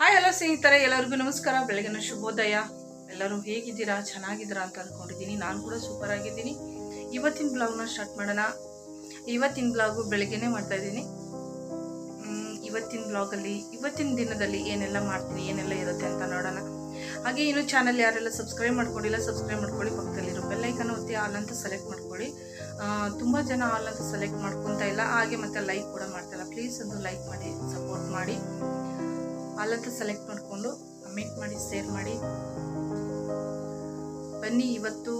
Hi, hello ಸ್ನೇಹಿತರೆ, ಎಲ್ಲರಿಗೂ ನಮಸ್ಕಾರ. ಬೆಳಗಿನ ಶುಭೋದಯ. ಎಲ್ಲರೂ ಹೇಗಿದ್ದೀರಾ? ಚೆನ್ನಾಗಿದ್ದೀರಾ ಅಂತ ಅಂದ್ಕೊಂಡಿದ್ದೀನಿ ನಾನು ಕೂಡ ಸೂಪರ್ ಆಗಿದ್ದೀನಿ. ಇವತ್ತಿನ ಬ್ಲಾಗ್ನ ಸ್ಟಾರ್ಟ್ ಮಾಡೋಣ. ಇವತ್ತಿನ ಬ್ಲಾಗು ಮಾಡ್ತಾ ಇದ್ದೀನಿ. ಇವತ್ತಿನ ಬ್ಲಾಗಲ್ಲಿ ಇವತ್ತಿನ ದಿನದಲ್ಲಿ ಏನೆಲ್ಲ ಮಾಡ್ತೀನಿ, ಏನೆಲ್ಲ ಇರುತ್ತೆ ಅಂತ ನೋಡೋಣ. ಹಾಗೆ ಇನ್ನು ಚಾನಲ್ ಯಾರೆಲ್ಲ ಸಬ್ಸ್ಕ್ರೈಬ್ ಮಾಡ್ಕೊಂಡಿಲ್ಲ ಸಬ್ಸ್ಕ್ರೈಬ್ ಮಾಡ್ಕೊಳ್ಳಿ. ಪಕ್ಕದಲ್ಲಿರೋ ಬೆಲ್ಲೈಕನ್ ಒತ್ತಿ ಆಲ್ ಅಂತ ಸೆಲೆಕ್ಟ್ ಮಾಡ್ಕೊಳ್ಳಿ. ತುಂಬ ಜನ ಆಲ್ ಅಂತ ಸೆಲೆಕ್ಟ್ ಮಾಡ್ಕೊತಾ ಇಲ್ಲ. ಹಾಗೆ ಮತ್ತೆ ಲೈಕ್ ಕೂಡ ಮಾಡ್ತಾಯಿಲ್ಲ ಪ್ಲೀಸ್ ಒಂದು ಲೈಕ್ ಮಾಡಿ ಸಪೋರ್ಟ್ ಮಾಡಿ. ಹಾಲಂತ ಸೆಲೆಕ್ಟ್ ಮಾಡಿಕೊಂಡು ಕಮೆಂಟ್ ಮಾಡಿ ಶೇರ್ ಮಾಡಿ. ಬನ್ನಿ, ಇವತ್ತು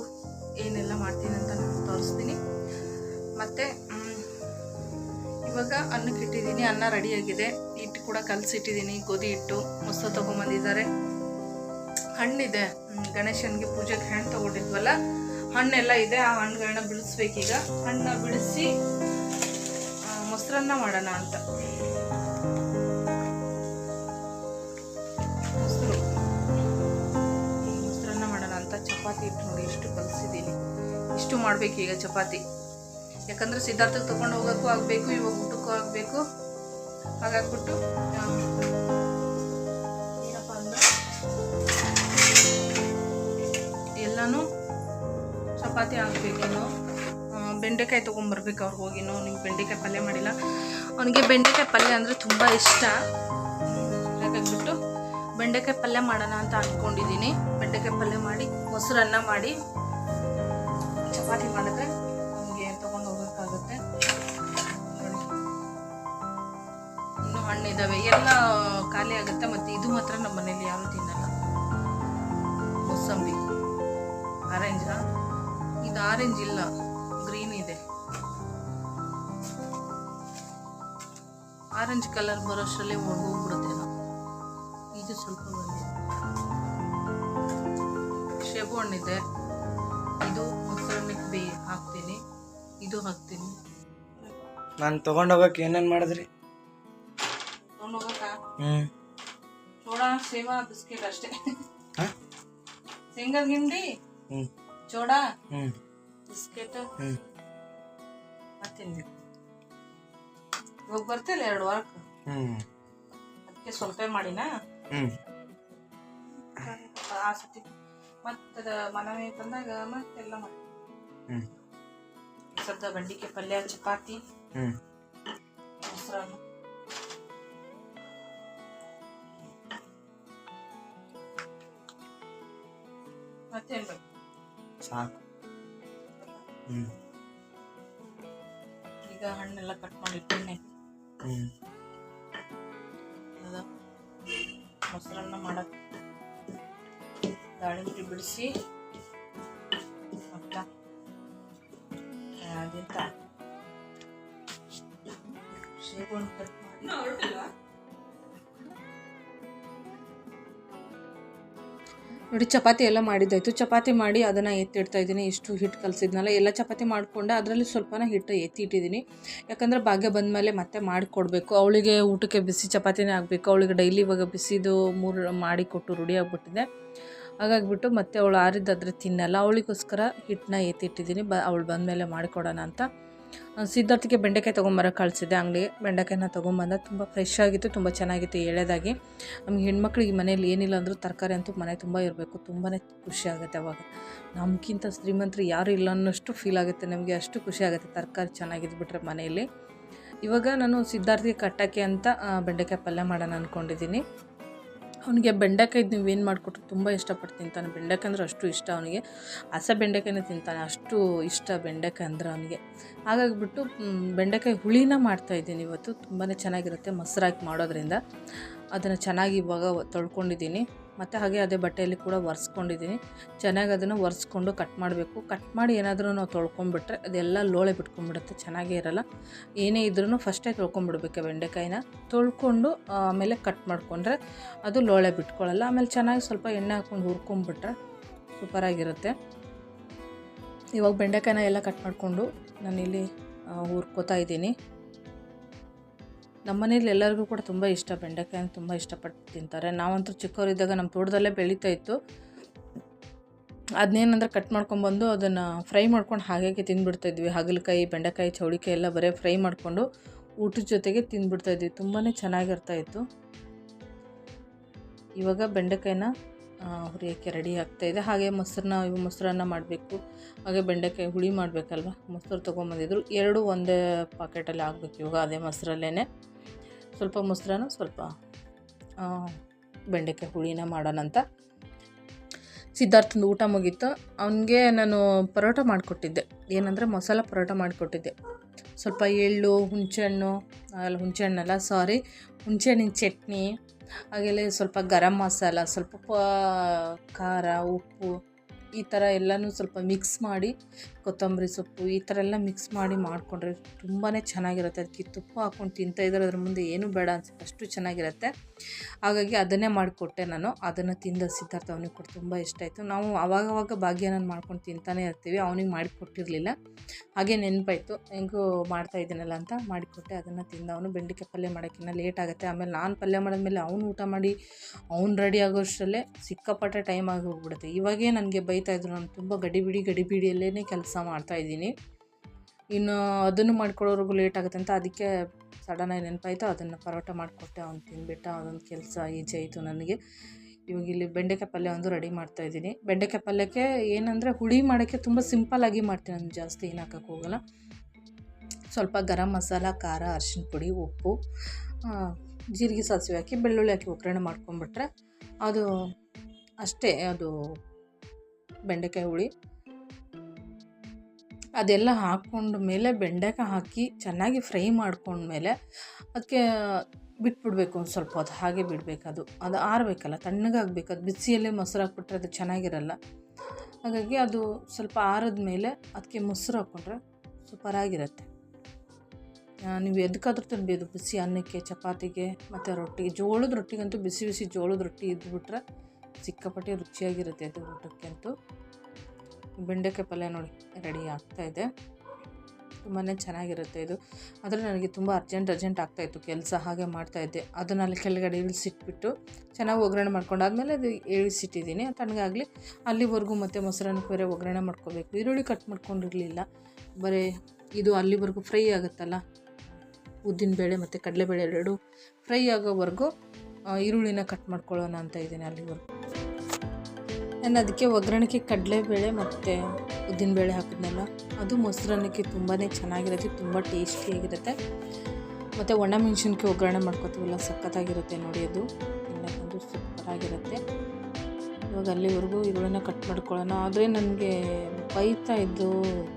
ಏನೆಲ್ಲ ಮಾಡ್ತೀನಿ ಅಂತ ನಾನು ತೋರಿಸ್ತೀನಿ. ಮತ್ತು ಇವಾಗ ಅನ್ನಕ್ಕೆ ಇಟ್ಟಿದ್ದೀನಿ, ಅನ್ನ ರೆಡಿಯಾಗಿದೆ ಹಿಟ್ಟು ಕೂಡ ಕಲಸಿಟ್ಟಿದ್ದೀನಿ, ಗೋಧಿ ಹಿಟ್ಟು, ಮೊಸರು ತೊಗೊಂಬಂದಿದ್ದಾರೆ. ಹಣ್ಣಿದೆ. ಗಣೇಶನಿಗೆ ಪೂಜೆಗೆ ಹಣ್ಣು ತೊಗೊಂಡಿದ್ವಲ್ಲ, ಹಣ್ಣೆಲ್ಲ ಇದೆ, ಆ ಹಣ್ಣುಗಳನ್ನ ಬಿಡಿಸ್ಬೇಕೀಗ. ಹಣ್ಣ ಬಿಡಿಸಿ ಮೊಸರನ್ನ ಮಾಡೋಣ ಅಂತ. ಇಟ್ಟು ನೋಡಿ ಇಷ್ಟು ಕಲಿಸಿದ್ದೀನಿ ಇಷ್ಟು ಈಗ ಚಪಾತಿ. ಯಾಕಂದರೆ ಸಿದ್ಧಾರ್ಥಕ್ಕೆ ತೊಗೊಂಡು ಹೋಗೋಕ್ಕೂ ಆಗಬೇಕು, ಇವಾಗ ಊಟಕ್ಕೂ ಆಗಬೇಕು. ಹಾಗಾಗ್ಬಿಟ್ಟು ಏನಪ್ಪ ಅಂದ್ರೆ ಎಲ್ಲನೂ ಚಪಾತಿ ಹಾಕ್ಬೇಕೇನು ಬೆಂಡೆಕಾಯಿ ತೊಗೊಂಬರ್ಬೇಕು ಅವ್ರಿಗೆ ಹೋಗಿನೋ ನಿಮ್ಗೆ ಬೆಂಡೆಕಾಯಿ ಪಲ್ಯ ಮಾಡಿಲ್ಲ. ಅವನಿಗೆ ಬೆಂಡೆಕಾಯಿ ಪಲ್ಯ ಅಂದರೆ ತುಂಬ ಇಷ್ಟ. ಹಾಗಾಗ್ಬಿಟ್ಟು ಬೆಂಡೆಕಾಯಿ ಪಲ್ಯ ಮಾಡೋಣ ಅಂತ ಅಂದ್ಕೊಂಡಿದ್ದೀನಿ ಬೆಂಡೆಕಾಯಿ ಪಲ್ಯ ಮಾಡಿ, ಮೊಸರನ್ನ ಮಾಡಿ ಚಪಾತಿ ಮಾಡಿದ್ರೆ ನಮಗೆ ತೊಗೊಂಡು ಹೋಗೋಕ್ಕಾಗುತ್ತೆ. ಇನ್ನು ಹಣ್ಣಿದ್ದಾವೆ ಎಲ್ಲ ಖಾಲಿ ಆಗುತ್ತೆ ಮತ್ತು ಇದು ಮಾತ್ರ ನಮ್ಮ ಮನೇಲಿ ಯಾರು ತಿನ್ನಲ್ಲ. ಮೊಸಂಬಿ ಆರೆಂಜಾ ಇದು ಆರೆಂಜ್ ಇಲ್ಲ. ಗ್ರೀನ್ ಇದೆ. ಆರೆಂಜ್ ಕಲರ್ ಬರೋಷ್ಟರಲ್ಲಿ ಒಣಗೋಗ್ಬಿಡುತ್ತೇನೋ ಇದು ಸ್ವಲ್ಪ ಬಂದಿದೆ ಶೇಬು ಹಣ್ಣಿದೆ ಇದು ಮೊಸರನ್ನಕ್ಕೆ ಬೇ ಹಾಕ್ತೀನಿ. ಇದು ಹಾಕ್ತೀನಿ. ನಾನು ತೊಗೊಂಡೋಗಕ್ಕೆ ಏನೇನು ಮಾಡಿದ್ರಿ? ತೊಗೊಂಡೋಗಕ್ಕ? ಹ್ಞೂ ಚೋಡಾ ಸೇವಾ ಬಿಸ್ಕೆಟ್ ಅಷ್ಟೇ. ಶೇಂಗಾದ ಹಿಂಡಿ ಹ್ಞೂ ಚೋಡ ಹ್ಞೂ ಬಿಸ್ಕೆಟ್. ಹ್ಞೂ ಮತ್ತಿಂದಿ ಇವಾಗ ಬರ್ತಿಲ್ಲ ಎರಡು ವಾರಕ್ಕೆ ಹ್ಞೂ ಅದಕ್ಕೆ ಸ್ವಲ್ಪ ಮಾಡಿನಾ? ಹ್ಞೂ ಆ ಸತಿ ಮತ್ತದ ಮನವಿ ಬಂದಾಗ ಮತ್ತೆಲ್ಲ ಮಾಡಿ ಹ್ಞೂ ಸದ್ದ ಬಂಡಿಕೆ ಪಲ್ಯ ಚಪಾತಿ. ಹ್ಮ್. ಮೊಸರನ್ನ ಮತ್ತೇನ್ ಬೇಕು ಸಾಕು. ಹ್ಞೂ ಈಗ ಹಣ್ಣೆಲ್ಲ ಕಟ್ ಮಾಡಿ ಇಟ್ಟಿನಿ ಹ್ಞೂ ಮೊಸರನ್ನ ಮಾಡಕ್ ದಾಳಿಂಬೆ ಬಿಡಿಸಿ ಮತ್ತ ಅದಿಂತ? ಒಂದು ಕಟ್ ಮಾಡಿ ನೋಡಿ, ಚಪಾತಿ ಎಲ್ಲ ಮಾಡಿದ್ದಾಯಿತು. ಚಪಾತಿ ಮಾಡಿ ಅದನ್ನು ಎತ್ತಿಡ್ತಾ ಇದ್ದೀನಿ. ಇಷ್ಟು ಹಿಟ್ಟು ಕಲಸಿದ್ನಲ್ಲ, ಎಲ್ಲ ಚಪಾತಿ ಮಾಡಿಕೊಂಡೆ. ಅದರಲ್ಲಿ ಸ್ವಲ್ಪನ ಹಿಟ್ಟು ಎತ್ತಿ ಇಟ್ಟಿದ್ದೀನಿ ಯಾಕಂದರೆ ಭಾಗ್ಯ ಬಂದಮೇಲೆ ಮತ್ತೆ ಮಾಡಿಕೊಡ್ಬೇಕು. ಅವಳಿಗೆ ಊಟಕ್ಕೆ ಬಿಸಿ ಚಪಾತಿನೇ ಆಗಬೇಕು. ಅವಳಿಗೆ ಡೈಲಿ ಇವಾಗ ಬಿಸಿದು ಮೂರು ಮಾಡಿಕೊಟ್ಟು ರೂಢಿ ಆಗಿಬಿಟ್ಟಿದೆ. ಹಾಗಾಗಿಬಿಟ್ಟು ಮತ್ತೆ ಅವಳು ಆರಿದ್ದಾದರೆ ತಿನ್ನಲ್ಲ. ಅವಳಿಗೋಸ್ಕರ ಹಿಟ್ಟನ್ನ ಎತ್ತಿಟ್ಟಿದ್ದೀನಿ. ಬ, ಅವಳು ಬಂದಮೇಲೆ ಮಾಡಿಕೊಡೋಣ ಅಂತ. ಸಿದ್ಧಾರ್ಥಿಗೆ ಬೆಂಡೆಕಾಯಿ ತೊಗೊಂಬರೋಕೆ ಕಳಿಸಿದ್ದೆ, ಅಂಗಡಿಗೆ. ಬೆಂಡೆಕಾಯಿನ ತೊಗೊಂಬಂದ ತುಂಬ ಫ್ರೆಶ್ ಆಗಿತ್ತು, ತುಂಬ ಚೆನ್ನಾಗಿತ್ತು ಎಳೆದಾಗಿ. ನಮ್ಗೆ ಹೆಣ್ಮಕ್ಳಿಗೆ ಮನೇಲಿ ಏನಿಲ್ಲ ಅಂದರೂ ತರಕಾರಿ ಅಂತೂ ಮನೆ ತುಂಬ ಇರಬೇಕು ತುಂಬಾ ಖುಷಿ ಆಗುತ್ತೆ ಅವಾಗ. ನಮಗಿಂತ ಶ್ರೀಮಂತರು ಯಾರು ಇಲ್ಲ ಅನ್ನೋಷ್ಟು ಫೀಲ್ ಆಗುತ್ತೆ, ನಮಗೆ ಅಷ್ಟು ಖುಷಿ ಆಗುತ್ತೆ ತರಕಾರಿ ಚೆನ್ನಾಗಿದ್ಬಿಟ್ರೆ ಮನೆಯಲ್ಲಿ. ಇವಾಗ ನಾನು ಸಿದ್ಧಾರ್ಥಿಗೆ ಕಟ್ಟಕ್ಕೆ ಅಂತ ಬೆಂಡೆಕಾಯಿ ಪಲ್ಯ ಮಾಡೋಣ ಅಂದ್ಕೊಂಡಿದ್ದೀನಿ ಅವನಿಗೆ ಬೆಂಡೆಕಾಯಿ ನೀವು ಏನು ಮಾಡಿಕೊಟ್ರು ತುಂಬ ಇಷ್ಟಪಟ್ಟು ತಿಂತಾನೆ. ಬೆಂಡೆಕಾಯಿ ಅಂದರೆ ಅಷ್ಟು ಇಷ್ಟ ಅವನಿಗೆ. ಹಸ ಬೆಂಡೆಕಾಯಿನೇ ತಿಂತಾನೆ. ಅಷ್ಟು ಇಷ್ಟ ಬೆಂಡೆಕಾಯಿ ಅಂದ್ರೆ ಅವನಿಗೆ. ಹಾಗಾಗಿಬಿಟ್ಟು ಬೆಂಡೆಕಾಯಿ ಹುಳಿನ ಮಾಡ್ತಾಯಿದ್ದೀನಿ ಇವತ್ತು. ತುಂಬಾ ಚೆನ್ನಾಗಿರುತ್ತೆ ಮೊಸರಾಕಿ ಮಾಡೋದ್ರಿಂದ. ಅದನ್ನು ಚೆನ್ನಾಗಿ ಇವಾಗ ತೊಳ್ಕೊಂಡಿದ್ದೀನಿ. ಮತ್ತು ಹಾಗೆ ಅದೇ ಬಟ್ಟೆಯಲ್ಲಿ ಕೂಡ ಒರೆಸ್ಕೊಂಡಿದ್ದೀನಿ. ಚೆನ್ನಾಗಿ ಅದನ್ನು ಒರೆಸ್ಕೊಂಡು ಕಟ್ ಮಾಡಬೇಕು. ಕಟ್ ಮಾಡಿ ಏನಾದರೂ ನಾವು ತೊಳ್ಕೊಂಬಿಟ್ರೆ ಅದೆಲ್ಲ ಲೋಳೆ ಬಿಟ್ಕೊಂಡ್ಬಿಡುತ್ತೆ ಚೆನ್ನಾಗೇ ಇರಲ್ಲ. ಏನೇ ಇದ್ರೂ ಫಸ್ಟೇ ತೊಳ್ಕೊಂಬಿಡ್ಬೇಕು ಬೆಂಡೆಕಾಯಿನ. ತೊಳ್ಕೊಂಡು, ಆಮೇಲೆ ಕಟ್ ಮಾಡಿಕೊಂಡ್ರೆ ಅದು ಲೋಳೆ ಬಿಟ್ಕೊಳ್ಳಲ್ಲ. ಆಮೇಲೆ ಚೆನ್ನಾಗಿ ಸ್ವಲ್ಪ ಎಣ್ಣೆ ಹಾಕ್ಕೊಂಡು ಹುರ್ಕೊಂಬಿಟ್ರೆ ಸೂಪರಾಗಿರುತ್ತೆ. ಇವಾಗ ಬೆಂಡೆಕಾಯಿನ ಎಲ್ಲ ಕಟ್ ಮಾಡಿಕೊಂಡು ನಾನಿಲ್ಲಿ ಹುರ್ಕೋತಾ ಇದ್ದೀನಿ. ನಮ್ಮ ಮನೇಲಿ ಎಲ್ಲರಿಗೂ ಕೂಡ ತುಂಬ ಇಷ್ಟ ಬೆಂಡೆಕಾಯಿ ತುಂಬ ಇಷ್ಟಪಟ್ಟು ತಿಂತಾರೆ. ನಾವಂತೂ ಚಿಕ್ಕವರಿದ್ದಾಗ ನಮ್ಮ ತೋಟದಲ್ಲೇ ಬೆಳೀತಾ ಇತ್ತು. ಅದನ್ನೇನಂದ್ರೆ ಕಟ್ ಮಾಡ್ಕೊಂಬಂದು ಅದನ್ನು ಫ್ರೈ ಮಾಡ್ಕೊಂಡು ಹಾಗೆ ತಿಂದುಬಿಡ್ತಾಯಿದ್ವಿ ಹಾಗಲಕಾಯಿ, ಬೆಂಡೆಕಾಯಿ, ಚೌಳಿಕಾಯಿ ಎಲ್ಲ ಬರೀ ಫ್ರೈ ಮಾಡಿಕೊಂಡು ಊಟದ ಜೊತೆಗೆ ತಿಂದುಬಿಡ್ತಾಯಿದ್ವಿ ತುಂಬಾ ಚೆನ್ನಾಗಿರ್ತಾಯಿತ್ತು ಇವಾಗ ಬೆಂಡೆಕಾಯಿನ ಹುರಿಯೋಕ್ಕೆ ರೆಡಿ ಆಗ್ತಾಯಿದೆ ಹಾಗೆ ಮೊಸರನ್ನ, ಇವು ಮೊಸರನ್ನ ಮಾಡಬೇಕು. ಹಾಗೆ ಬೆಂಡೆಕಾಯಿ ಹುಳಿ ಮಾಡಬೇಕಲ್ವ? ಮೊಸರು ತೊಗೊಂಬಂದಿದ್ರು. ಎರಡು ಒಂದೇ ಪಾಕೆಟಲ್ಲಿ ಆಗಬೇಕು ಇವಾಗ ಅದೇ ಮೊಸರಲ್ಲೇ ಸ್ವಲ್ಪ ಮೊಸರನ್ನ ಸ್ವಲ್ಪ ಬೆಂಡೆಕಾಯಿ ಹುಳಿನ ಮಾಡೋಣ ಅಂತ. ಸಿದ್ಧಾರ್ಥಂದು ಊಟ ಮುಗೀತು. ಅವನಿಗೆ ನಾನು ಪರೋಟ ಮಾಡಿಕೊಟ್ಟಿದ್ದೆ. ಏನಂದರೆ ಮಸಾಲ ಪರೋಟ ಮಾಡಿಕೊಟ್ಟಿದ್ದೆ. ಸ್ವಲ್ಪ ಎಳ್ಳು, ಹುಣಸೆಹಣ್ಣು, ಅಲ್ಲ ಹುಣಸೆಹಣ್ಣಲ್ಲ ಸಾರಿ ಹುಣಸೆಹಣ್ಣಿನ ಚಟ್ನಿ ಹಾಗೆಯೇ ಸ್ವಲ್ಪ ಗರಂ ಮಸಾಲ ಸ್ವಲ್ಪ ಖಾರ ಉಪ್ಪು ಈ ಥರ ಎಲ್ಲನೂ ಸ್ವಲ್ಪ ಮಿಕ್ಸ್ ಮಾಡಿ ಕೊತ್ತಂಬರಿ ಸೊಪ್ಪು ಈ ಥರ ಎಲ್ಲ ಮಿಕ್ಸ್ ಮಾಡಿ ಮಾಡಿಕೊಂಡ್ರೆ ತುಂಬಾ ಚೆನ್ನಾಗಿರುತ್ತೆ. ಅದಕ್ಕೆ ತುಪ್ಪ ಹಾಕ್ಕೊಂಡು ತಿಂತಾ ಇದ್ರೆ ಅದ್ರ ಮುಂದೆ ಏನೂ ಬೇಡ ಅನ್ಸುತ್ತೆ. ಅಷ್ಟು ಚೆನ್ನಾಗಿರುತ್ತೆ. ಹಾಗಾಗಿ ಅದನ್ನೇ ಮಾಡಿಕೊಟ್ಟೆ ನಾನು. ಅದನ್ನು ತಿಂದ ಸಿದ್ಧಾರ್ಥ ಅವನಿಗೆ ಕೊಟ್ಟು ತುಂಬ ಇಷ್ಟ ಆಯಿತು. ನಾವು ಅವಾಗವಾಗ ಭಾಗ್ಯ ನಾನು ಮಾಡ್ಕೊಂಡು ತಿಂತಾನೆ ಇರ್ತೀವಿ. ಅವನಿಗೆ ಮಾಡಿಕೊಟ್ಟಿರಲಿಲ್ಲ. ಹಾಗೆ ನೆನಪಾಯಿತು. ಹೆಂಗೂ ಮಾಡ್ತಾ ಇದ್ದೀನಲ್ಲ ಅಂತ ಮಾಡಿಕೊಟ್ಟೆ. ಅದನ್ನು ತಿಂದ ಅವನು ಬೆಂಡೆಕಾಯಿ ಪಲ್ಯ ಮಾಡೋಕ್ಕಿಂತ ಲೇಟ್ ಆಗುತ್ತೆ. ಆಮೇಲೆ ನಾನು ಪಲ್ಯ ಮಾಡಿದ್ಮೇಲೆ ಅವನು ಊಟ ಮಾಡಿ ಅವ್ನು ರೆಡಿ ಆಗೋಷ್ಟರಲ್ಲೇ ಸಿಕ್ಕಾಪಟ್ಟೆ ಟೈಮ್ ಆಗಿ ಹೋಗ್ಬಿಡುತ್ತೆ. ಇವಾಗೇ ನನಗೆ ಬೈತಾ ಇದ್ರು. ನಾನು ತುಂಬ ಗಡಿಬಿಡಿ ಗಡಿಬಿಡಿಯಲ್ಲೇ ಕೆಲಸ ಮಾಡ್ತಾಯಿದ್ದೀನಿ ಇನ್ನು ಅದನ್ನು ಮಾಡ್ಕೊಳ್ಳೋರಿಗೂ ಲೇಟ್ ಆಗುತ್ತೆ ಅಂತ ಅದಕ್ಕೆ ಸಡನ್ನಾಗಿ ನೆನಪಾಯಿತು. ಅದನ್ನು ಪರೋಟ ಮಾಡಿಕೊಟ್ಟೆ, ಅವ್ನು ತಿಂದುಬಿಟ್ಟ ಅದೊಂದು ಕೆಲಸ ಈಜಿ ಆಯಿತು ನನಗೆ. ಇವಾಗ ಇಲ್ಲಿ ಬೆಂಡೆಕಾಯಿ ಪಲ್ಯ ಒಂದು ರೆಡಿ ಮಾಡ್ತಾಯಿದ್ದೀನಿ ಬೆಂಡೆಕಾಯಿ ಪಲ್ಯಕ್ಕೆ ಏನಂದರೆ ಹುಳಿ ಮಾಡೋಕ್ಕೆ ತುಂಬ ಸಿಂಪಲ್ಲಾಗಿ ಮಾಡ್ತೀನಿ. ನಾನು ಜಾಸ್ತಿ ಏನು ಹಾಕೋಕ್ಕೋಗಲ್ಲ ಹೋಗಲ್ಲ. ಸ್ವಲ್ಪ ಗರಂ ಮಸಾಲ, ಖಾರ ಅರಿಶಿನ ಪುಡಿ, ಉಪ್ಪು ಜೀರಿಗೆ ಸಾಸಿವೆ ಹಾಕಿ, ಬೆಳ್ಳುಳ್ಳಿ ಹಾಕಿ ಒಗ್ಗರಣೆ ಮಾಡ್ಕೊಂಬಿಟ್ರೆ ಅದು ಅಷ್ಟೇ, ಅದು ಬೆಂಡೆಕಾಯಿ ಹುಳಿ. ಅದೆಲ್ಲ ಹಾಕ್ಕೊಂಡ ಮೇಲೆ ಬೆಂಡೆಕಾಯಿ ಹಾಕಿ ಚೆನ್ನಾಗಿ ಫ್ರೈ ಮಾಡ್ಕೊಂಡ್ಮೇಲೆ ಅದಕ್ಕೆ ಬಿಟ್ಬಿಡ್ಬೇಕು ಒಂದು ಸ್ವಲ್ಪ ಅದು ಹಾಗೆ ಬಿಡಬೇಕದು ಅದು. ಆರಬೇಕಲ್ಲ ತಣ್ಣಗಾಗಬೇಕು ಅದು ಬಿಸಿಯಲ್ಲೇ ಮೊಸರು ಹಾಕ್ಬಿಟ್ರೆ ಅದು ಚೆನ್ನಾಗಿರಲ್ಲ. ಹಾಗಾಗಿ ಅದು ಸ್ವಲ್ಪ ಆರಿದ ಮೇಲೆ ಅದಕ್ಕೆ ಮೊಸರು ಹಾಕ್ಕೊಂಡ್ರೆ ಸೂಪರಾಗಿರುತ್ತೆ ನೀವು ಎದಕ್ಕಾದ್ರೂ ತಿನ್ಬೋದು. ಬಿಸಿ ಅನ್ನಕ್ಕೆ, ಚಪಾತಿಗೆ, ಮತ್ತು ರೊಟ್ಟಿಗೆ. ಜೋಳದ ರೊಟ್ಟಿಗಂತೂ ಬಿಸಿ ಬಿಸಿ ಜೋಳದ ರೊಟ್ಟಿ ಇದ್ಬಿಟ್ರೆ ಸಿಕ್ಕಾಪಟ್ಟೆ ರುಚಿಯಾಗಿರುತ್ತೆ ಅದು ಊಟಕ್ಕೆ ಅಂತೂ ಬೆಂಡೆಕಾಯಿ ಪಲ್ಯ ನೋಡಿ, ರೆಡಿ ಆಗ್ತಾಯಿದೆ ತುಂಬಾ ಚೆನ್ನಾಗಿರುತ್ತೆ ಇದು. ಆದರೆ ನನಗೆ ತುಂಬ ಅರ್ಜೆಂಟ್ ಅರ್ಜೆಂಟ್ ಆಗ್ತಾಯಿತ್ತು ಕೆಲಸ, ಹಾಗೆ ಮಾಡ್ತಾಯಿದ್ದೆ ಅದನ್ನು ಅಲ್ಲಿ ಕೆಳಗಡೆ ಇಳಿಸಿಟ್ಬಿಟ್ಟು ಚೆನ್ನಾಗಿ ಒಗ್ಗರಣೆ ಮಾಡ್ಕೊಂಡಾದ್ಮೇಲೆ ಅದು ಇಳಿಸಿಟ್ಟಿದ್ದೀನಿ. ತಣ್ಣಗಾಗಲಿ, ಅಲ್ಲಿವರೆಗೂ ಮತ್ತೆ ಮೊಸರನ್ನಕ್ಕೆ ಬೇರೆ ಒಗ್ಗರಣೆ ಮಾಡ್ಕೋಬೇಕು. ಈರುಳ್ಳಿ ಕಟ್ ಮಾಡ್ಕೊಂಡಿರಲಿಲ್ಲ. ಬರೀ ಇದು ಅಲ್ಲಿವರೆಗೂ ಫ್ರೈ ಆಗುತ್ತಲ್ಲ? ಉದ್ದಿನಬೇಳೆ ಮತ್ತು ಕಡಲೆಬೇಳೆ ಎರಡು ಫ್ರೈ ಆಗೋವರೆಗೂ ಈರುಳ್ಳಿನ ಕಟ್ ಮಾಡ್ಕೊಳ್ಳೋಣ ಅಂತ ಇದ್ದೀನಿ ಅಲ್ಲಿವರೆಗೂ. ನಾನು ಅದಕ್ಕೆ ಒಗ್ಗರಣೆಗೆ ಕಡಲೆಬೇಳೆ ಮತ್ತು ಉದ್ದಿನಬೇಳೆ ಹಾಕಿದ್ನಲ್ಲ, ಅದು ಮೊಸರನ್ನಕ್ಕೆ ತುಂಬಾ ಚೆನ್ನಾಗಿರುತ್ತೆ, ತುಂಬ ಟೇಸ್ಟಿಯಾಗಿರುತ್ತೆ. ಮತ್ತು ಒಣ ಮೆಣಸಿನ್ಕಾಯಿ ಒಗ್ಗರಣೆ ಮಾಡ್ಕೋತೀವಲ್ಲ, ಸಖತ್ತಾಗಿರುತ್ತೆ ನೋಡಿ ಅದು. ತಿನ್ನೋಕ್ಕಂತೂ ಸೂಪರಾಗಿರುತ್ತೆ. ಇವಾಗ ಅಲ್ಲಿವರೆಗೂ ಇವುಗಳನ್ನು ಕಟ್ ಮಾಡ್ಕೊಳ್ಳೋಣ. ಆದರೆ ನನಗೆ ಬೈತಾ ಇದ್ದು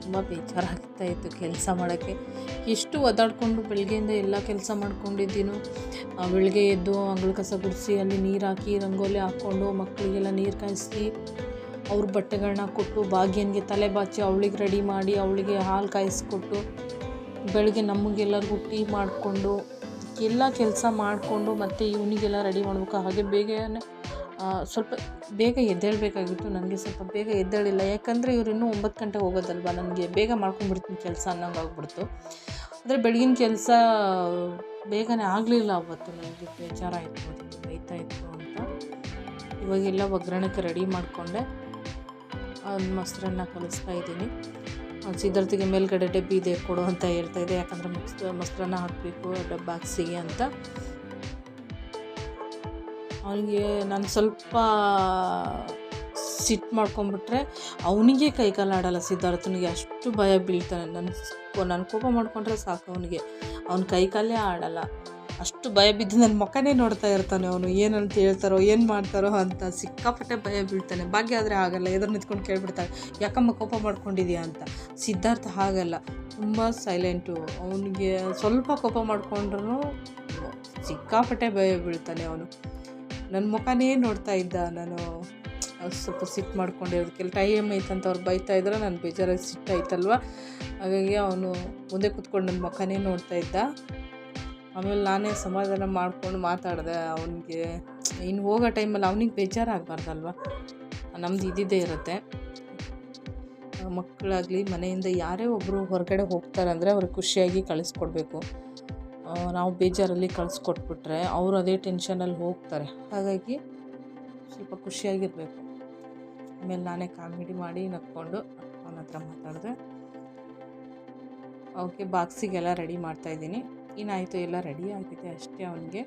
ತುಂಬ ಬೇಜಾರಾಗ್ತಾ ಇತ್ತು ಕೆಲಸ ಮಾಡೋಕ್ಕೆ. ಎಷ್ಟು ಒದ್ದಾಡಿಕೊಂಡು ಬೆಳಗ್ಗೆಯಿಂದ ಎಲ್ಲ ಕೆಲಸ ಮಾಡ್ಕೊಂಡಿದ್ದೀನೋ. ಬೆಳಗ್ಗೆ ಎದ್ದು ಅಂಗಳ ಕಸ ಗುಡಿಸಿ ಅಲ್ಲಿ ನೀರು ಹಾಕಿ ರಂಗೋಲಿ ಹಾಕ್ಕೊಂಡು ಮಕ್ಕಳಿಗೆಲ್ಲ ನೀರು ಕಾಯಿಸಿ ಅವ್ರ ಬಟ್ಟೆಗಳನ್ನ ಕೊಟ್ಟು ಭಾಗ್ಯನಿಗೆ ತಲೆ ಬಾಚಿ ಅವಳಿಗೆ ರೆಡಿ ಮಾಡಿ ಅವಳಿಗೆ ಹಾಲು ಕಾಯಿಸ್ಕೊಟ್ಟು ಬೆಳಗ್ಗೆ ನಮಗೆಲ್ಲರಿಗೂ ಟೀ ಮಾಡಿಕೊಂಡು ಎಲ್ಲ ಕೆಲಸ ಮಾಡಿಕೊಂಡು ಮತ್ತು ಇವನಿಗೆಲ್ಲ ರೆಡಿ ಮಾಡಬೇಕು? ಹಾಗೆ ಬೇಗನೆ ಸ್ವಲ್ಪ ಬೇಗ ಎದ್ದೇಳಬೇಕಾಗಿತ್ತು. ನನಗೆ ಸ್ವಲ್ಪ ಬೇಗ ಎದ್ದೇಳಿಲ್ಲ. ಯಾಕಂದರೆ ಇವ್ರು ಇನ್ನೂ ಒಂಬತ್ತು ಗಂಟೆಗೆ ಹೋಗೋದಲ್ವ? ನನಗೆ ಬೇಗ ಮಾಡ್ಕೊಂಡ್ಬಿಡ್ತೀನಿ. ಕೆಲಸ ಅನ್ನೋಂಗೆ ಆಗ್ಬಿಡ್ತು. ಆದರೆ ಬೆಳಗಿನ ಕೆಲಸ ಬೇಗನೆ ಆಗಲಿಲ್ಲ ಅವತ್ತು. ನನಗೆ ಬೇಜಾರಾಯಿತು ಅದಕ್ಕೆ ಬೈತಾ ಇತ್ತು ಅಂತ. ಇವಾಗೆಲ್ಲ ಒಗ್ಗರಣೆಗೆ ರೆಡಿ ಮಾಡಿಕೊಂಡೆ. ಮೊಸರನ್ನ ಕಲಿಸ್ತಾ ಇದ್ದೀನಿ. ಸಿದ್ಧಾರ್ಥಿಗೆ ಮೇಲ್ಗಡೆ ಡಬ್ಬಿ ಇದೆ, ಕೊಡು ಅಂತ ಹೇಳ್ತಾ ಇದೆ. ಯಾಕಂದರೆ ಮೊಸ್, ಮೊಸರನ್ನ ಹಾಕಬೇಕು, ಡಬ್ಬ ಅಂತ. ಅವನಿಗೆ ನಾನು ಸ್ವಲ್ಪ ಸಿಟ್ಟು ಮಾಡ್ಕೊಂಬಿಟ್ರೆ ಅವನಿಗೆ ಕೈಕಾಲಾಡಲ್ಲ ಸಿದ್ಧಾರ್ಥನಿಗೆ. ಅಷ್ಟು ಭಯ ಬೀಳ್ತಾನೆ. ನನ್ನ ನಾನು ಕೋಪ ಮಾಡ್ಕೊಂಡ್ರೆ ಸಾಕು ಅವನಿಗೆ. ಅವನ ಕೈಕಾಲೇ ಆಡಲ್ಲ. ಅಷ್ಟು ಭಯ ಬಿದ್ದು ನನ್ನ ಮುಖನೇ ನೋಡ್ತಾ ಇರ್ತಾನೆ ಅವನು. ಏನಂತ ಹೇಳ್ತಾರೋ, ಏನು ಮಾಡ್ತಾರೋ ಅಂತ ಸಿಕ್ಕಾಪಟ್ಟೆ ಭಯ ಬೀಳ್ತಾನೆ. ಭಾಗ್ಯ ಆದರೆ ಆಗಲ್ಲ. ಎದುರು ನಿಂತ್ಕೊಂಡು ಕೇಳ್ಬಿಡ್ತಾನೆ ಯಾಕಮ್ಮ ಕೋಪ ಮಾಡ್ಕೊಂಡಿದ್ಯಾ? ಅಂತ. ಸಿದ್ಧಾರ್ಥ ಹಾಗಲ್ಲ. ತುಂಬ ಸೈಲೆಂಟು ಅವನಿಗೆ ಸ್ವಲ್ಪ ಕೋಪ ಮಾಡಿಕೊಂಡ್ರೂ ಸಿಕ್ಕಾಪಟ್ಟೆ ಭಯ ಬೀಳ್ತಾನೆ ಅವನು. ನನ್ನ ಮುಖನೇ ನೋಡ್ತಾ ಇದ್ದ ನಾನು. ಸ್ವಲ್ಪ ಸಿಟ್ಟು ಮಾಡ್ಕೊಂಡಿರೋದಕ್ಕೆಲ್ಲ ಟೈಮ್ ಐತಂತ ಅವ್ರು ಬೈತಾ ಇದ್ರೆ, ನಾನು ಬೇಜಾರಾಗಿ ಸಿಟ್ಟಾಯ್ತಲ್ವ ಹಾಗಾಗಿ ಅವನು ಮುಂದೆ ಕೂತ್ಕೊಂಡು ನನ್ನ ಮುಖನೇ ನೋಡ್ತಾ ಇದ್ದ. ಆಮೇಲೆ ನಾನೇ ಸಮಾಧಾನ ಮಾಡಿಕೊಂಡು ಮಾತಾಡಿದೆ ಅವನಿಗೆ. ಇನ್ನು ಹೋಗೋ ಟೈಮಲ್ಲಿ ಅವನಿಗೆ ಬೇಜಾರಾಗಬಾರ್ದಲ್ವ? ನಮ್ದು ಇದ್ದಿದ್ದೇ ಇರುತ್ತೆ. ಮಕ್ಕಳಾಗಲಿ ಮನೆಯಿಂದ ಯಾರೇ ಒಬ್ಬರು ಹೊರಗಡೆ ಹೋಗ್ತಾರಂದರೆ ಅವ್ರಿಗೆ ಖುಷಿಯಾಗಿ ಕಳಿಸ್ಕೊಡ್ಬೇಕು. ನಾವು ಬೇಜಾರಲ್ಲಿ ಕಳಿಸ್ಕೊಟ್ಬಿಟ್ರೆ ಅವರು ಅದೇ ಟೆನ್ಷನಲ್ಲಿ ಹೋಗ್ತಾರೆ. ಹಾಗಾಗಿ ಸ್ವಲ್ಪ ಖುಷಿಯಾಗಿರಬೇಕು. ಆಮೇಲೆ ನಾನೇ ಕಾಮಿಡಿ ಮಾಡಿ ನಕ್ಕೊಂಡು ಅವನ ಹತ್ರ ಮಾತಾಡಿದೆ. ಅವಕ್ಕೆ ಬಾಕ್ಸಿಗೆಲ್ಲ ರೆಡಿ ಮಾಡ್ತಾಯಿದ್ದೀನಿ ಏನಾಯಿತು ಎಲ್ಲ ರೆಡಿ ಆಗಿದೆ ಅಷ್ಟೇ ಅವನಿಗೆ.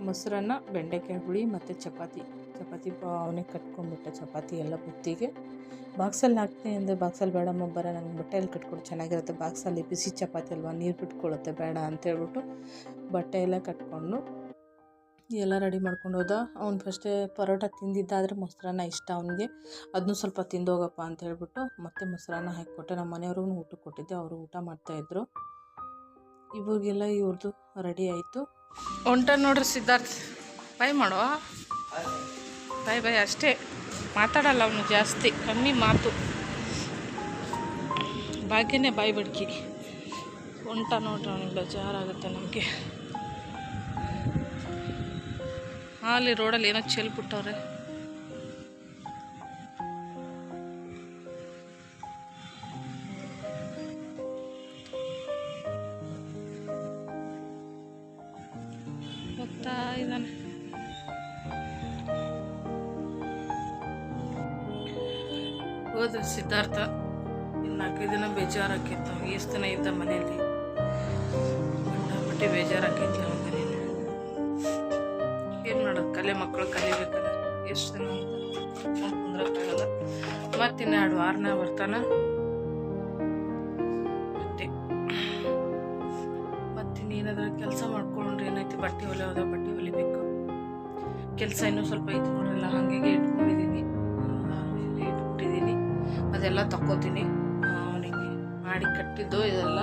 ಮೊಸರನ್ನ, ಬೆಂಡೆಕಾಯಿ ಹುಳಿ ಮತ್ತು ಚಪಾತಿ. ಚಪಾತಿ ಅವನೇ ಕಟ್ಕೊಂಡ್ಬಿಟ್ಟೆ ಚಪಾತಿ ಎಲ್ಲ ಬುತ್ತಿಗೆ ಬಾಕ್ಸಲ್ಲಿ ಹಾಕ್ತೀನಿ ಅಂದರೆ ಬಾಕ್ಸಲ್ಲಿ ಬೇಡಮ್ಮ, ಬರ ನಂಗೆ ಬಟ್ಟೆಯಲ್ಲಿ ಕಟ್ಕೊಡು, ಚೆನ್ನಾಗಿರುತ್ತೆ. ಬಾಕ್ಸಲ್ಲಿ ಬಿಸಿ ಚಪಾತಿ ಅಲ್ವಾ, ನೀರು ಬಿಟ್ಕೊಳ್ಳುತ್ತೆ ಬೇಡ ಅಂತೇಳ್ಬಿಟ್ಟು ಬಟ್ಟೆ ಎಲ್ಲ ಕಟ್ಕೊಂಡು ಎಲ್ಲ ರೆಡಿ ಮಾಡ್ಕೊಂಡು ಹೋದ. ಅವ್ನು ಫಸ್ಟೇ ಪರೋಟ ತಿಂದಿದ್ದ ಆದರೆ ಮೊಸರನ್ನ ಇಷ್ಟ ಅವನಿಗೆ. ಅದನ್ನು ಸ್ವಲ್ಪ ತಿಂದೋಗಪ್ಪ ಅಂತ ಹೇಳ್ಬಿಟ್ಟು ಮತ್ತೆ ಮೊಸರನ್ನ ಹಾಕಿಕೊಟ್ಟೆ. ನಮ್ಮ ಮನೆಯವ್ರಿಗೂ ಊಟಕ್ಕೆ ಕೊಟ್ಟಿದ್ದೆ, ಅವರು ಊಟ ಮಾಡ್ತಾಯಿದ್ರು ಇವಾಗೆಲ್ಲ ಇವ್ರದ್ದು ರೆಡಿ ಆಯಿತು. ಹೊಂಟ ನೋಡ್ರಿ ಸಿದ್ಧಾರ್ಥ, ಬಾಯ್ ಮಾಡುವ ಬಾಯ್ ಬಾಯ್ ಅಷ್ಟೇ. ಮಾತಾಡಲ್ಲ ಅವನು ಜಾಸ್ತಿ. ಕಮ್ಮಿ ಮಾತು. ಭಾಗ್ಯನೇ ಬಾಯಿ ಬಿಡ್ಕಿ. ಹೊಂಟ ನೋಡ್ರಿ ಅವನಿಗೆ ಜಾರಾಗುತ್ತೆ ನಮಗೆ. ಅಲ್ಲಿ ರೋಡಲ್ಲಿ ಏನೋ ಚೆಲ್ಬಿಟ್ಟವ್ರೆ. ಸಿದ್ಧಾರ್ಥ ನಾಲ್ಕೈದು ದಿನ ಬೇಜಾರಾಕಿತ್ತು ಎಷ್ಟು ದಿನ ಇದ್ದ ಮನೆಯಲ್ಲಿ? ಬಟ್ಟೆ ಬೇಜಾರಾಕೈತಿ ಮನೇಲಿ ಏನು ಮಾಡೋದು? ಕಲೆ ಮಕ್ಕಳು ಕಲಿಬೇಕಲ್ಲ. ಎಷ್ಟು ದಿನ ಕುಂದ್ರಕ್ಕಾಗಲ್ಲ ಮತ್ತಿನ್ನ ಎರಡು ವಾರನ ಬರ್ತಾನ? ಅದೆಲ್ಲ ತಕ್ಕೋತೀನಿ. ಅವನಿಗೆ ಮಾಡಿ ಕಟ್ಟಿದ್ದು ಇದೆಲ್ಲ.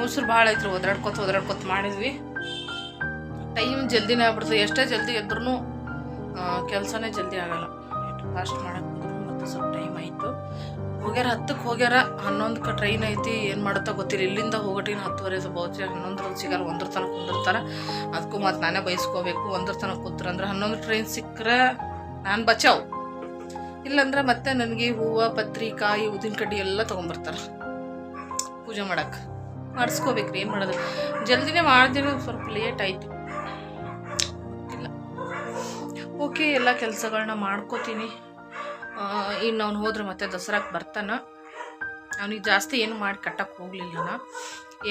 ಮೊಸರು ಭಾಳ ಐತ್ರಿ ಒದ್ರಾಡ್ಕೊತ ಒದ್ರಾಡ್ಕೊತ ಮಾಡಿದ್ವಿ. ಟೈಮ್ ಜಲ್ದಿನೇ ಆಗ್ಬಿಡ್ತದೆ. ಎಷ್ಟೇ ಜಲ್ದಿ ಎದ್ರೂ ಕೆಲಸನೇ ಜಲ್ದಿ ಆಗಲ್ಲ. ಫಾಸ್ಟ್ ಮಾಡೋಕ್ಕೆ ಮತ್ತು ಸ್ವಲ್ಪ ಟೈಮ್ ಆಯಿತು. ಹೋಗ್ಯಾರ ಹತ್ತಕ್ಕೆ ಹೋಗ್ಯಾರ ಹನ್ನೊಂದಕ್ಕೆ ಟ್ರೈನ್ ಐತಿ. ಏನು ಮಾಡುತ್ತಾ ಗೊತ್ತಿಲ್ಲ. ಇಲ್ಲಿಂದ ಹೋಗೋಟಿನ ಹತ್ತುವರೆ ಬಹುಚ ಹನ್ನೊಂದ್ರಲ್ಲಿ ಸಿಗಲ್ಲ, ಒಂದ್ರ ತನಕ ಕುಂದಿರ್ತಾರೆ. ಅದಕ್ಕೂ ಮತ್ತು ನಾನೇ ಬಯಸ್ಕೋಬೇಕು ಒಂದ್ರ ತನಕ ಕೂತ್ರಂದ್ರೆ ಹನ್ನೊಂದು ಟ್ರೈನ್ ಸಿಕ್ಕರೆ ನಾನು ಬಚಾವ್. ಇಲ್ಲಂದ್ರೆ ಮತ್ತೆ ನನಗೆ ಹೂವು, ಪತ್ರಿ, ಕಾಯಿ, ಉದ್ದಿನ ಕಡ್ಡಿ ಎಲ್ಲ ತೊಗೊಂಬರ್ತಾರೆ. ಪೂಜೆ ಮಾಡಕ್ಕೆ. ಮಾಡಿಸ್ಕೋಬೇಕ್ರಿ, ಏನು ಮಾಡೋದು? ಜಲ್ದಿನೇ ಮಾಡ್ದಿರೋ ಸ್ವಲ್ಪ ಲೇಟ್ ಆಯಿತು. ಇಲ್ಲ ಓಕೆ ಎಲ್ಲ ಕೆಲಸಗಳನ್ನ ಮಾಡ್ಕೋತೀನಿ. ಇನ್ನು ಅವ್ನು ಹೋದ್ರೆ ಮತ್ತೆ ದಸರಾಕ್ಕೆ ಬರ್ತಾನ. ಅವನಿಗೆ ಜಾಸ್ತಿ ಏನು ಮಾಡಿ ಕಟ್ಟಕ್ಕೆ ಹೋಗಲಿಲ್ಲ ನಾ.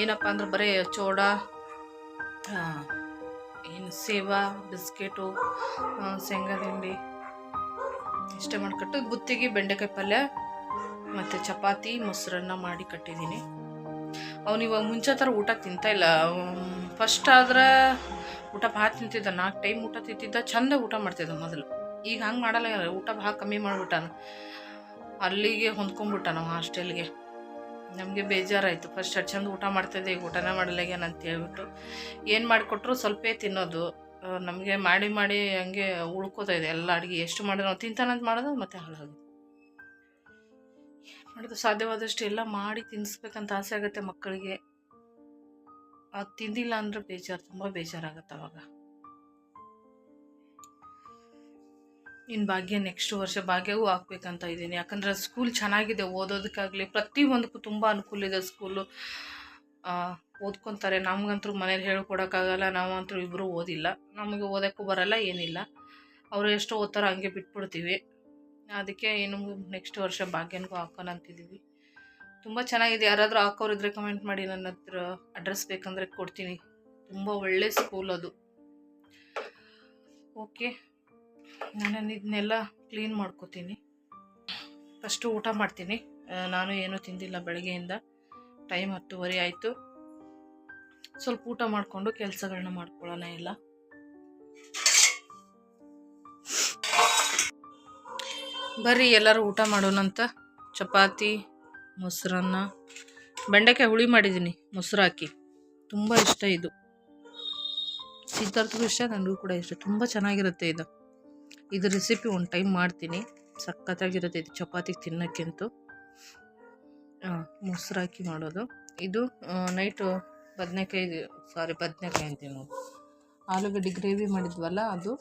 ಏನಪ್ಪ ಅಂದ್ರೆ ಬರೀ ಚೋಡ ಏನು ಸೇವಾ, ಬಿಸ್ಕೆಟು ಶೇಂಗಾ ಹಿಂಡಿ ಇಷ್ಟೇ ಮಾಡ್ಕೊಟ್ಟು ಗುತ್ತಿಗೆ ಬೆಂಡೆಕಾಯಿ ಪಲ್ಯ ಮತ್ತು ಚಪಾತಿ, ಮೊಸರನ್ನ ಮಾಡಿ ಕಟ್ಟಿದ್ದೀನಿ. ಅವ್ನು ಇವಾಗ ಮುಂಚೆ ಥರ ಊಟ ತಿಂತ ಇಲ್ಲ. ಫಸ್ಟ್ ಆದ್ರೆ ಊಟ ಭಾಳ ತಿಂತಿದ್ದ, ನಾಲ್ಕು ಟೈಮ್ ಊಟ ತಿಂತಿದ್ದ, ಚಂದ ಊಟ ಮಾಡ್ತಿದ್ದ ಮೊದಲು. ಈಗ ಹಂಗೆ ಮಾಡಲ್ಲ, ಊಟ ಭಾಳ ಕಮ್ಮಿ ಮಾಡಿಬಿಟ್ಟಾನ. ಅಲ್ಲಿಗೆ ಹೊಂದ್ಕೊಂಡ್ಬಿಟ್ಟ ನಾವು ಹಾಸ್ಟೆಲ್ಗೆ ನಮಗೆ ಬೇಜಾರಾಯಿತು. ಫಸ್ಟ್ ಅಷ್ಟು ಚಂದ ಊಟ ಮಾಡ್ತಿದ್ದೆ, ಈಗ ಊಟನೇ ಮಾಡಲಾಗ್ಯಾನ ಅಂತ ಹೇಳ್ಬಿಟ್ಟು. ಏನು ಮಾಡಿಕೊಟ್ರು, ಸ್ವಲ್ಪೇ ತಿನ್ನೋದು. ನಮಗೆ ಮಾಡಿ ಮಾಡಿ ಹಂಗೆ ಉಳ್ಕೋತಾ ಇದೆ. ಎಲ್ಲ ಅಡುಗೆ ಎಷ್ಟು ಮಾಡಿದ್ರು ನಾವು ತಿಂತಾನಂತ ಮಾಡೋದು ಮತ್ತೆ ಹಾಳಾಗೋದು ಏನು ಮಾಡೋದು? ಸಾಧ್ಯವಾದಷ್ಟು ಎಲ್ಲ ಮಾಡಿ ತಿನ್ನಿಸ್ಬೇಕಂತ ಆಸೆ ಆಗುತ್ತೆ ಮಕ್ಕಳಿಗೆ. ಅದು ತಿಂದಿಲ್ಲ ಅಂದ್ರೆ ಬೇಜಾರು, ತುಂಬ ಬೇಜಾರಾಗತ್ತೆ ಅವಾಗ. ಇನ್ನು ಭಾಗ್ಯ ನೆಕ್ಸ್ಟ್ ವರ್ಷ ಭಾಗ್ಯವೂ ಹಾಕ್ಬೇಕಂತ ಇದ್ದೀನಿ. ಯಾಕಂದ್ರೆ ಸ್ಕೂಲ್ ಚೆನ್ನಾಗಿದೆ, ಓದೋದಕ್ಕಾಗಲಿ ಪ್ರತಿಯೊಂದಕ್ಕೂ ತುಂಬ ಅನುಕೂಲ ಇದೆ ಸ್ಕೂಲು ಓದ್ಕೊತಾರೆ. ನಮಗಂತೂ ಮನೇಲಿ ಹೇಳ್ಕೊಡೋಕ್ಕಾಗಲ್ಲ ನಾವಂತೂ ಇಬ್ಬರು ಓದಿಲ್ಲ. ನಮಗೆ ಓದೋಕ್ಕೂ ಬರಲ್ಲ, ಏನಿಲ್ಲ. ಅವರು ಎಷ್ಟು ಓದ್ತಾರೋ, ಹಂಗೆ ಬಿಟ್ಬಿಡ್ತೀವಿ. ಅದಕ್ಕೆ ಏನು ನೆಕ್ಸ್ಟ್ ವರ್ಷ ಭಾಗ್ಯನಿಗೂ ಹಾಕೋಣ ಅಂತಿದ್ದೀವಿ ತುಂಬ ಚೆನ್ನಾಗಿದೆ. ಯಾರಾದರೂ ಹಾಕೋರಿದ್ರೆ ಕಮೆಂಟ್ ಮಾಡಿ ನನ್ನ ಹತ್ರ ಅಡ್ರೆಸ್ ಬೇಕಂದರೆ ಕೊಡ್ತೀನಿ. ತುಂಬ ಒಳ್ಳೆ ಸ್ಕೂಲ್ ಅದು. ಓಕೆ ನಾನು ಇದನ್ನೆಲ್ಲ ಕ್ಲೀನ್ ಮಾಡ್ಕೋತೀನಿ. ಫಸ್ಟು ಊಟ ಮಾಡ್ತೀನಿ. ನಾನು ಏನೂ ತಿಂದಿಲ್ಲ ಬೆಳಗ್ಗೆಯಿಂದ. ಟೈಮ್ ಹತ್ತುವರೆ ಆಯಿತು. ಸ್ವಲ್ಪ ಊಟ ಮಾಡಿಕೊಂಡು ಕೆಲಸಗಳನ್ನ ಮಾಡ್ಕೊಳ್ಳೋಣ ಇಲ್ಲ ಬರ್ರಿ, ಎಲ್ಲರೂ ಊಟ ಮಾಡೋಣಂತ ಚಪಾತಿ, ಮೊಸರನ್ನ. ಬೆಂಡೆಕಾಯಿ ಹುಳಿ ಮಾಡಿದ್ದೀನಿ, ಮೊಸರು ಹಾಕಿ. ತುಂಬ ಇಷ್ಟ ಇದು. ಸಿದ್ಧಾರ್ಥಗೂ ಇಷ್ಟ, ನನಗೂ ಕೂಡ ಇಷ್ಟ. ತುಂಬ ಚೆನ್ನಾಗಿರುತ್ತೆ ಇದು. ಇದು ರೆಸಿಪಿ ಒಂದು ಟೈಮ್ ಮಾಡ್ತೀನಿ. ಸಖತ್ತಾಗಿರುತ್ತೆ ಇದು ಚಪಾತಿಗೆ ತಿನ್ನೋಕ್ಕಿಂತೂ. ಮೊಸರು ಹಾಕಿ ಮಾಡೋದು. ಇದು ನೈಟು ಬದನೆಕಾಯಿ ಸಾರಿ ಬದನೆಕಾಯಿ ಅಂತೀವಿ ನಾವು. ಆಲೂಗಡ್ಡೆ ಗ್ರೇವಿ ಮಾಡಿದ್ವಲ್ಲ ಅದು?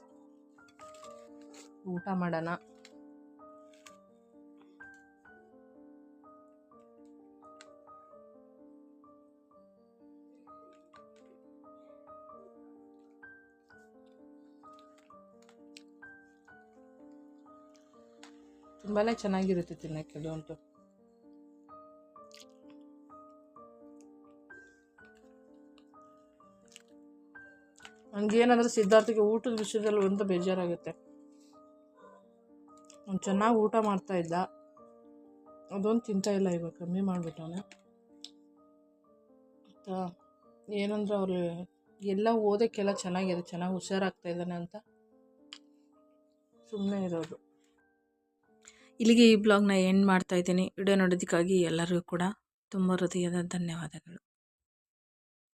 ಊಟ ಮಾಡೋಣ. ತುಂಬಾ ಚೆನ್ನಾಗಿರುತ್ತೆ ತಿನ್ನೋಕ್ಕೆ, ಅದು ನನಗೇನಂದ್ರೆ ಸಿದ್ಧಾರ್ಥಿಗೆ ಊಟದ ವಿಷಯದಲ್ಲಿ ಒಂದು ಬೇಜಾರಾಗುತ್ತೆ. ಅವ್ನು ಚೆನ್ನಾಗಿ ಊಟ ಮಾಡ್ತಾ ಇದ್ದ. ಅದೊಂದು ಇಲ್ಲ ಇವಾಗ, ಕಮ್ಮಿ ಮಾಡಿಬಿಟ್ಟವನೆ. ಆಯಿತಾ ಏನಂದ್ರೆ ಅವ್ರು ಎಲ್ಲ ಓದೋಕ್ಕೆಲ್ಲ ಚೆನ್ನಾಗಿದೆ, ಚೆನ್ನಾಗಿ ಹುಷಾರಾಗ್ತಾ ಇದ್ದಾನೆ ಅಂತ ಸುಮ್ಮನೆ ಇರೋದು. ಇಲ್ಲಿಗೆ ಈ ಬ್ಲಾಗ್ನ ಎಂಡ್ ಮಾಡ್ತಾ ಇದ್ದೀನಿ. ವಿಡಿಯೋ ನೋಡೋದಕ್ಕಾಗಿ ಎಲ್ಲರಿಗೂ ಕೂಡ ತುಂಬ ಹೃದಯದ ಧನ್ಯವಾದಗಳು.